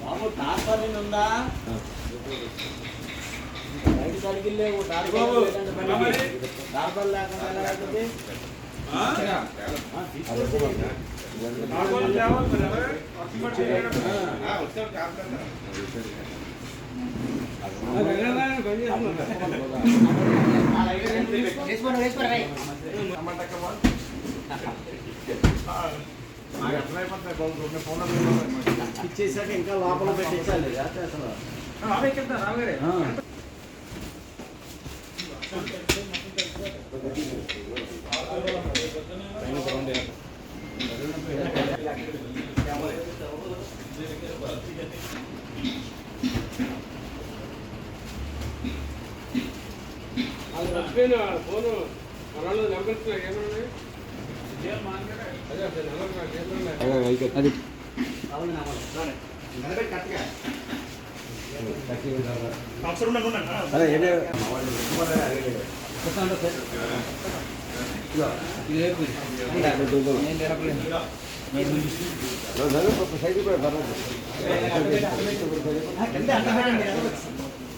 బాబు tarpaulin ఉందా బయట సరిగ్గా లేవు టార్పాల్ లేకుండా ఎలా ఇచ్చేసాక ఇంకా లోపల పెట్టించాలి అసలు. అది మర్చిపోయిన ఫోను. అది అవును కూడా పర్లేదు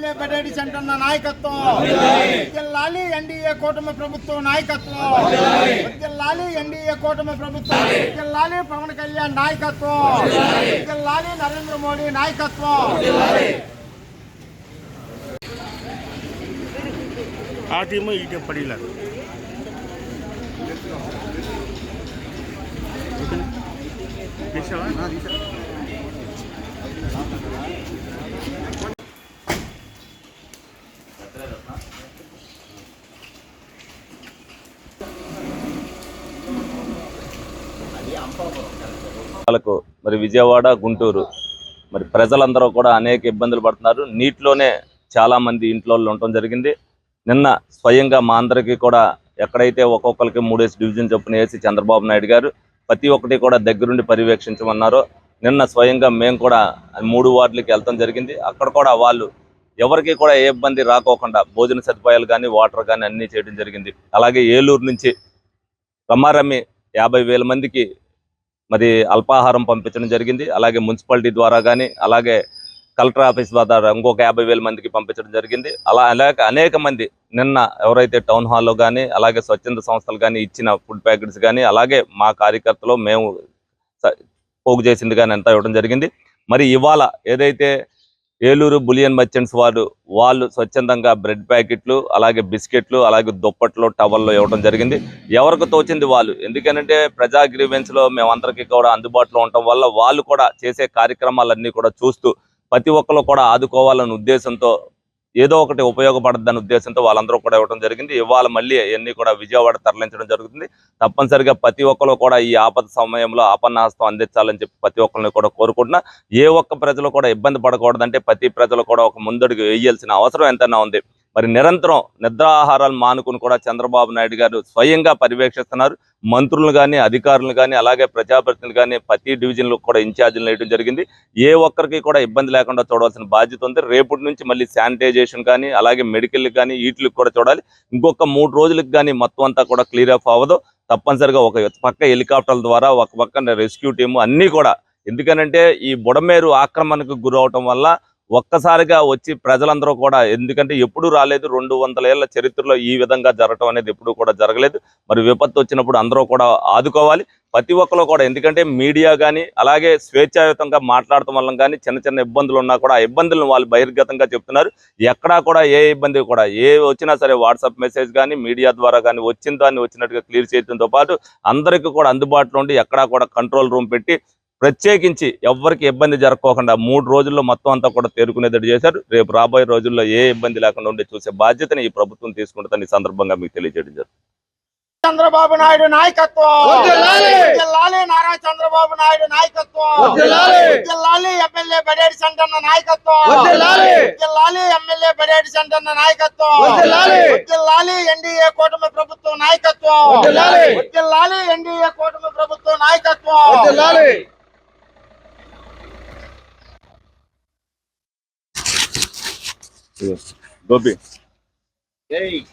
ఎమ్మెల్యే బడేడి సంటన్న నాయకత్వం లాలి ఎన్డీఏ కూటమి ప్రభుత్వం నాయకత్వం లాలి ఎన్డీఏ కూటమి ప్రభుత్వం లాలి పవన్ కళ్యాణ్ నాయకత్వం లాలి నరేంద్ర మోడీ నాయకత్వం ఆ టీము ఈ టీం పడిలారు తీసావా వాళ్ళకు మరి విజయవాడ గుంటూరు మరి ప్రజలందరూ కూడా అనేక ఇబ్బందులు పడుతున్నారు. నీటిలోనే చాలా మంది ఇంట్లో ఉండటం జరిగింది. నిన్న స్వయంగా మా అందరికీ కూడా ఎక్కడైతే ఒక్కొక్కరికి మూడేసి డివిజన్ చొప్పున వేసి చంద్రబాబు నాయుడు గారు ప్రతి ఒక్కటి కూడా దగ్గరుండి పర్యవేక్షించమన్నారో. నిన్న స్వయంగా మేము కూడా మూడు వార్డులకి వెళ్తాం జరిగింది. అక్కడ కూడా వాళ్ళు ఎవరికి కూడా ఏ ఇబ్బంది రాకోకుండా భోజన సదుపాయాలు కానీ వాటర్ కానీ అన్నీ చేయడం జరిగింది. అలాగే ఏలూరు నుంచి రమారమి యాభై వేల మందికి మరి అల్పాహారం పంపించడం జరిగింది. అలాగే మున్సిపాలిటీ ద్వారా కానీ అలాగే కలెక్టర్ ఆఫీస్ ద్వారా ఇంకొక యాభై వేల మందికి పంపించడం జరిగింది. అలా అలాగే అనేక మంది నిన్న ఎవరైతే టౌన్ హాల్లో కానీ అలాగే స్వచ్ఛంద సంస్థలు కానీ ఇచ్చిన ఫుడ్ ప్యాకెట్స్ కానీ అలాగే మా కార్యకర్తలు మేము పోగు చేసింది కానీ అంతా ఇవ్వడం జరిగింది. మరి ఇవాళ ఏదైతే ఏలూరు బులియన్ మర్చెంట్స్ వారు వాళ్ళు స్వచ్ఛందంగా బ్రెడ్ ప్యాకెట్లు అలాగే బిస్కెట్లు అలాగే దుప్పట్లు టవల్లో ఇవ్వడం జరిగింది. ఎవరికి తోచింది వాళ్ళు? ఎందుకనంటే ప్రజా గ్రీవెన్స్లో మేమందరికీ కూడా అందుబాటులో ఉండటం వల్ల వాళ్ళు కూడా చేసే కార్యక్రమాలన్నీ కూడా చూస్తూ ప్రతి ఒక్కరు కూడా ఆదుకోవాలనే ఉద్దేశంతో ఏదో ఒకటి ఉపయోగపడద్దని ఉద్దేశంతో వాళ్ళందరూ కూడా ఇవ్వడం జరిగింది. ఇవాళ మళ్ళీ ఇవన్నీ కూడా విజయవాడ తరలించడం జరుగుతుంది. తప్పనిసరిగా ప్రతి ఒక్కరు కూడా ఈ ఆపద సమయంలో ఆపన్నాస్తం అందించాలని చెప్పి ప్రతి ఒక్కరిని కూడా కోరుకుంటున్నా. ఏ ఒక్క ప్రజలు కూడా ఇబ్బంది పడకూడదంటే ప్రతి ప్రజలు కూడా ఒక ముందడుగు వేయాల్సిన అవసరం ఎంతైనా ఉంది. మరి నిరంతరం నిద్రాహారాలు మానుకుని కూడా చంద్రబాబు నాయుడు గారు స్వయంగా పర్యవేక్షిస్తున్నారు. మంత్రులు కానీ అధికారులు కానీ అలాగే ప్రజాప్రతినిధులు కానీ ప్రతి డివిజన్లో కూడా ఇన్ఛార్జీలు వేయడం జరిగింది. ఏ ఒక్కరికి కూడా ఇబ్బంది లేకుండా చూడవలసిన బాధ్యత ఉంది. రేపటి నుంచి మళ్ళీ శానిటైజేషన్ కానీ అలాగే మెడికల్ కానీ వీటికి కూడా చూడాలి. ఇంకొక మూడు రోజులకు కానీ మొత్తం అంతా కూడా క్లియర్ అప్ అవ్వదు. తప్పనిసరిగా ఒక పక్క హెలికాప్టర్ల ద్వారా ఒక పక్క రెస్క్యూ టీము అన్నీ కూడా. ఎందుకనంటే ఈ బుడమేరు ఆక్రమణకు గురవటం వల్ల ఒక్కసారిగా వచ్చి ప్రజలందరూ కూడా ఎందుకంటే ఎప్పుడు రాలేదు రెండు వందల ఏళ్ళ చరిత్రలో ఈ విధంగా జరగటం అనేది ఎప్పుడు కూడా జరగలేదు. మరి విపత్తు వచ్చినప్పుడు అందరూ కూడా ఆదుకోవాలి. ప్రతి ఒక్కరు కూడా ఎందుకంటే మీడియా కానీ అలాగే స్వేచ్ఛాయుతంగా మాట్లాడటం వల్ల కానీ చిన్న చిన్న ఇబ్బందులు ఉన్నా కూడా ఆ ఇబ్బందులను వాళ్ళు బహిర్గతంగా చెప్తున్నారు. ఎక్కడా కూడా ఏ ఇబ్బంది కూడా ఏ వచ్చినా సరే వాట్సాప్ మెసేజ్ కానీ మీడియా ద్వారా కానీ వచ్చిన దాన్ని వచ్చినట్టుగా క్లియర్ చేయడంతో పాటు అందరికీ కూడా అందుబాటులో ఉండి ఎక్కడా కూడా కంట్రోల్ రూమ్ పెట్టి ప్రత్యేకించి ఎవ్వరికి ఇబ్బంది జరగకోకుండా మూడు రోజుల్లో మొత్తం అంతా కూడా తేరుకునేటట్టు చేశారు రేపు రాబోయే రోజుల్లో ఏ ఇబ్బంది లేకుండా ఉండే చూసే బాధ్యతని ఈ ప్రభుత్వం తీసుకుంటుందని ఈ సందర్భంగా మీకు తెలియజేయడం జరుగుతుంది చంద్రబాబు నాయుడు నాయకత్వం నారా చంద్రబాబు నాయుడు నాయకత్వం ఎమ్మెల్యే బడేడి సంటన్న నాయకత్వం ఎమ్మెల్యే బడేడి సంటన్న నాయకత్వం ఎన్డీఏ కూటమి ప్రభుత్వం నాయకత్వం ఎన్డీఏ కూటమి ప్రభుత్వం నాయకత్వం Dobre. Ei!